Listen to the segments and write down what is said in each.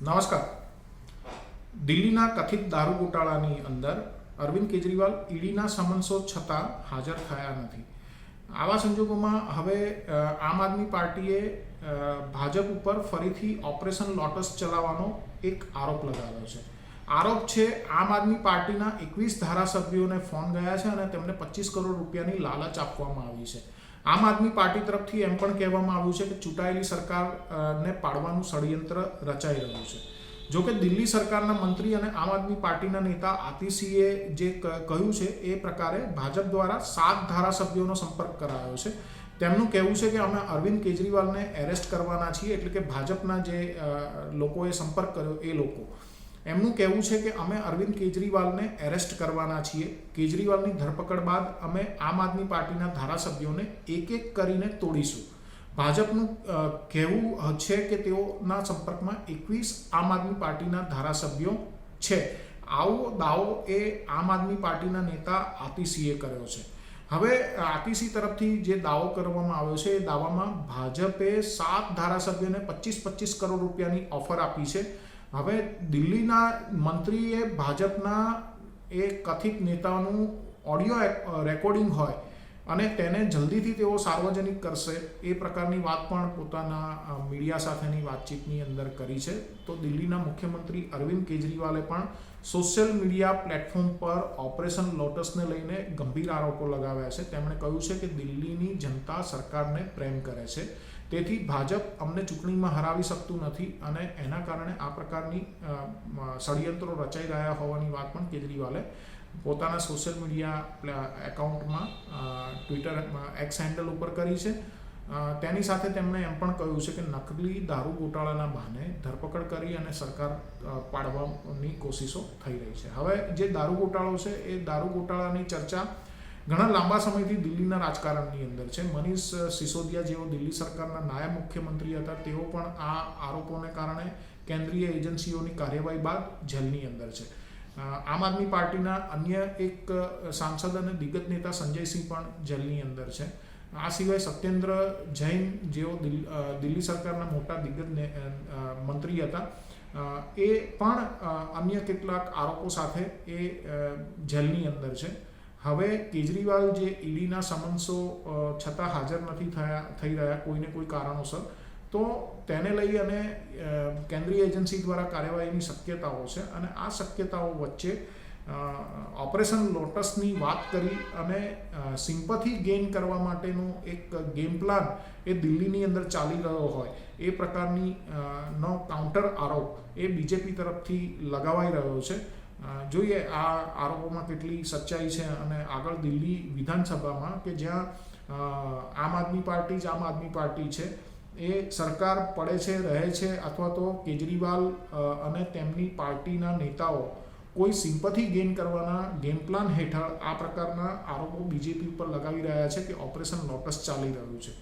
નમસ્કાર. દિલ્હીના કથિત દારૂ ગોટાળાની અંદર અરવિંદ કેજરીવાલ ઈડીના સમન્સો છતાં હાજર થયા નથી. આવા સંજોગોમાં હવે આમ આદમી પાર્ટીએ ભાજપ ઉપર ફરીથી ઓપરેશન લોટસ ચલાવવાનો એક આરોપ લગાવ્યો છે. આરોપ છે, આમ આદમી પાર્ટીના એકવીસ ધારાસભ્યોને ફોન ગયા છે અને તેમને પચીસ કરોડ રૂપિયાની લાલચ આપવામાં આવી છે. આમ આદમી પાર્ટી તરફથી એમ પણ કહેવામાં આવ્યું છે કે ચૂંટાયેલી સરકારને પાડવાનું ષડયંત્ર રચાઈ રહ્યું છે. જો કે દિલ્હી સરકારના મંત્રી અને આમ આદમી પાર્ટીના નેતા આતિશીએ જે કહ્યું છે એ પ્રકારે ભાજપ દ્વારા સાત ધારાસભ્યોનો સંપર્ક કરાયો છે. તેમનું કહેવું છે કે અમે અરવિંદ કેજરીવાલને એરેસ્ટ કરવાના છીએ એટલે કે ભાજપના જે લોકોએ સંપર્ક કર્યો એ લોકો. એમનું કહેવું છે કે અમે અરવિંદ કેજરીવાલને એરેસ્ટ કરવાના છીએ. કેજરીવાલની ધરપકડ બાદ અમે આમ આદમી પાર્ટીના ધારાસભ્યોને એક એક કરીને તોડીશું. ભાજપનું કહેવું છે કે તેઓના સંપર્કમાં એકવીસ આમ આદમી પાર્ટીના ધારાસભ્યો છે. આવો દાવો એ આમ આદમી પાર્ટીના નેતા આતિશીએ કર્યો છે. હવે આતિશી તરફથી જે દાવો કરવામાં આવ્યો છે, એ દાવામાં ભાજપે સાત ધારાસભ્યોને પચીસ પચીસ કરોડ રૂપિયાની ઓફર આપી છે. હવે દિલ્હીના મંત્રીએ ભાજપના એ કથિત નેતાનું ઓડિયો રેકોર્ડિંગ હોય અને તેને જલ્દીથી તેઓ સાર્વજનિક કરશે એ પ્રકારની વાત પણ પોતાના મીડિયા સાથેની વાતચીતની અંદર કરી છે. તો દિલ્હીના મુખ્યમંત્રી અરવિંદ કેજરીવાલે પણ સોશિયલ મીડિયા પ્લેટફોર્મ પર ઓપરેશન લોટસને લઈને ગંભીર આરોપો લગાવ્યા છે. તેમણે કહ્યું છે કે દિલ્હીની જનતા સરકારને પ્રેમ કરે છે. તેથી ભાજપ અમને ચૂંટણીમાં હરાવી શકતું નથી અને એના કારણે આ પ્રકારની ષડયંત્રો રચાઈ રહ્યા હોવાની વાત પણ કેજરીવાલે પોતાના સોશિયલ મીડિયા એકાઉન્ટમાં ટ્વિટર એક્સ હેન્ડલ ઉપર કરી છે. તેની સાથે તેમણે એમ પણ કહ્યું છે કે નકલી દારૂ ગોટાળાના બહાને ધરપકડ કરી અને સરકાર પાડવાની કોશિશો થઈ રહી છે. હવે જે દારૂ ગોટાળો છે એ દારૂ ગોટાળાની ચર્ચા ઘણા લાંબા સમયથી દિલ્હીના રાજકારણની અંદર છે. મનીષ સિસોદિયા જેઓ દિલ્હી સરકારના નાયબ મુખ્યમંત્રી હતા, તેઓ પણ આ આરોપોને કારણે કેન્દ્રીય એજન્સીઓની કાર્યવાહી બાદ જેલની અંદર છે. આમ આદમી પાર્ટીના અન્ય એક સાંસદ અને દિગ્ગજ નેતા સંજયસિંહ પણ જેલની અંદર છે. આ સિવાય સત્યેન્દ્ર જૈન જેઓ દિલ્હી સરકારના મોટા દિગ્ગજ મંત્રી હતા એ પણ અન્ય કેટલાક આરોપો સાથે એ જેલની અંદર છે. હવે કેજરીવાલ જે ઈડીના સમન્સો છતાં હાજર નથી થયા, થઈ રહ્યા કોઈને કોઈ કારણોસર, તો તેને લઈ અને કેન્દ્રીય એજન્સી દ્વારા કાર્યવાહીની શક્યતાઓ છે અને આ શક્યતાઓ વચ્ચે ઓપરેશન લોટસની વાત કરી અને સિમ્પથી ગેઇન કરવા માટેનો એક ગેમ પ્લાન એ દિલ્હીની અંદર ચાલી રહ્યો હોય, એ પ્રકારની નો કાઉન્ટર આરોપ એ બીજેપી તરફથી લગાવાઈ રહ્યો છે. જોઈએ આ આરોપોમાં કેટલી સચ્ચાઈ છે અને આગળ દિલ્હી વિધાનસભામાં કે જ્યાં આમ આદમી પાર્ટી જ આમ આદમી પાર્ટી છે, એ સરકાર પડે છે, રહે છે અથવા તો કેજરીવાલ અને તેમની પાર્ટીના નેતાઓ કોઈ સિમ્પથી ગેઇન કરવાના ગેમ પ્લાન હેઠળ આ પ્રકારના આરોપો બીજેપી ઉપર લગાવી રહ્યા છે કે ઓપરેશન લોટસ ચાલી રહ્યું છે.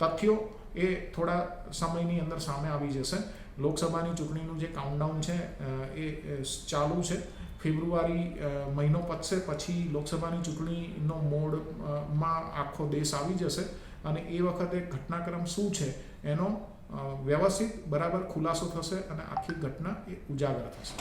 તથ્યો એ થોડા સમયની અંદર સામે આવી જશે. લોકસભાની ચૂંટણીનું જે કાઉન્ટડાઉન છે એ ચાલુ છે. ફેબ્રુઆરી મહિનો પતશે, પછી લોકસભાની ચૂંટણીનો મોડમાં આખો દેશ આવી જશે અને એ વખતે ઘટનાક્રમ શું છે એનો વ્યવસ્થિત બરાબર ખુલાસો થશે અને આખી ઘટના એ ઉજાગર થશે.